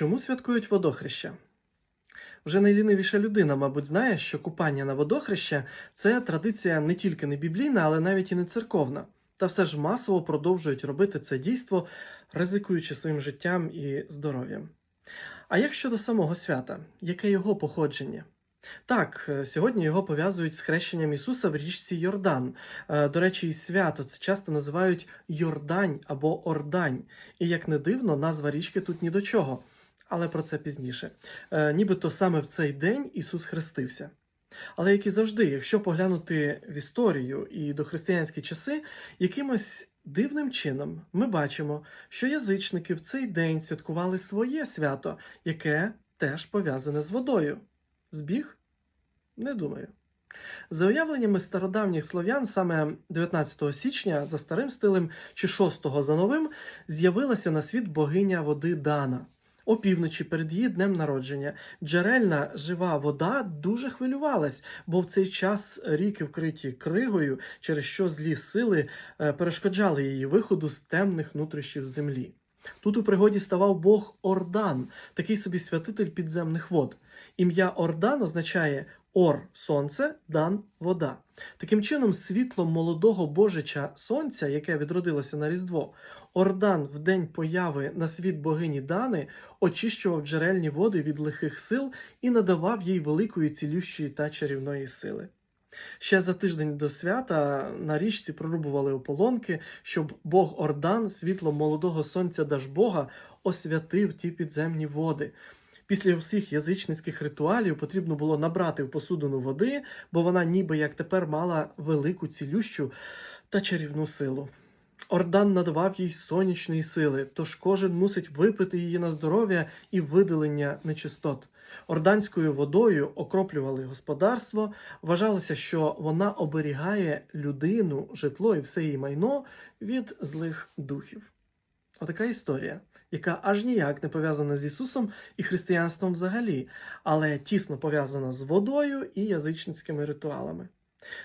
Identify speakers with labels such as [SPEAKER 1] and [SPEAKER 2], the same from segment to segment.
[SPEAKER 1] Чому святкують водохреща? Вже найлінивіша людина, мабуть, знає, що купання на водохреща це традиція не тільки не біблійна, але навіть і не церковна. Та все ж масово продовжують робити це дійство, ризикуючи своїм життям і здоров'ям. А як щодо самого свята, яке його походження? Так, е, сьогодні його пов'язують з хрещенням Ісуса в річці Йордан. Е, До речі, і свято це часто називають Йордань або Ордань. І як не дивно, назва річки тут ні до чого. Але про це пізніше. Е, Нібито саме в цей день Ісус хрестився. Але як і завжди, якщо поглянути в історію і до християнські часи, якимось дивним чином ми бачимо, що язичники в цей день святкували своє свято, яке теж пов'язане з водою. Збіг? Не думаю. За уявленнями стародавніх слов'ян, саме 19 січня за старим стилем чи 6 за новим з'явилася на світ богиня води Дана. Опівночі перед її днем народження джерельна жива вода дуже хвилювалась, бо в цей час ріки вкриті кригою, через що злі сили е, перешкоджали її виходу з темних нутрищів землі. Тут у пригоді ставав Бог Ордан, такий собі святитель підземних вод. Ім'я Ордан означає Ор сонце, дан вода. Таким чином, світло молодого божича сонця, яке відродилося на Різдво, Ордан в день появи на світ богині Дани очищував джерельні води від лихих сил і надавав їй великої цілющої та чарівної сили. Ще за тиждень до свята на річці прорубували ополонки, щоб Бог Ордан, світло молодого сонця Дажбога, освятив ті підземні води. Після усіх язичницьких ритуалів потрібно було набрати в посудину води, бо вона ніби як тепер мала велику цілющу та чарівну силу. Ордан надавав їй сонячної сили, тож кожен мусить випити її на здоров'я і видалення нечистот. Орданською водою окроплювали господарство. Вважалося, що вона оберігає людину, житло і все її майно від злих духів. Отака історія, яка аж ніяк не пов'язана з Ісусом і християнством взагалі, але тісно пов'язана з водою і язичницькими ритуалами.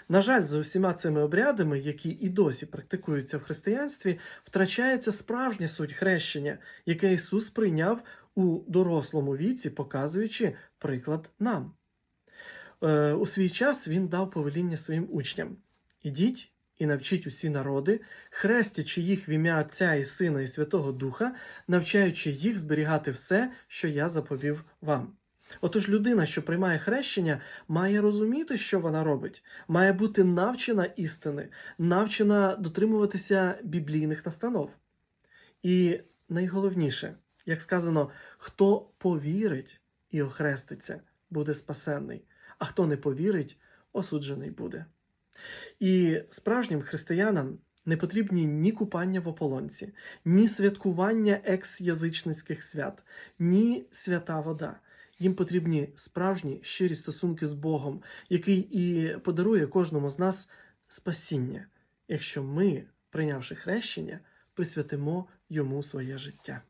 [SPEAKER 1] На жаль, за усіма цими обрядами, які і досі практикуються в християнстві, втрачається справжня суть хрещення, яке Ісус прийняв у дорослому віці, показуючи приклад нам. Е, у свій час Він дав повеління своїм учням: ідіть і навчіть усі народи, хрестячи їх в ім'я Отця і Сина і Святого Духа, навчаючи їх зберігати все, що я заповів вам. Отож, людина, що приймає хрещення, має розуміти, що вона робить, має бути навчена істини, навчена дотримуватися біблійних настанов. І найголовніше, як сказано, хто повірить і охреститься, буде спасенний, а хто не повірить, осуджений буде. І справжнім християнам не потрібні ні купання в ополонці, ні святкування екс-язичницьких свят, ні свята вода. Їм потрібні справжні щирі стосунки з Богом, який і подарує кожному з нас спасіння, якщо ми, прийнявши хрещення, присвятимо йому своє життя.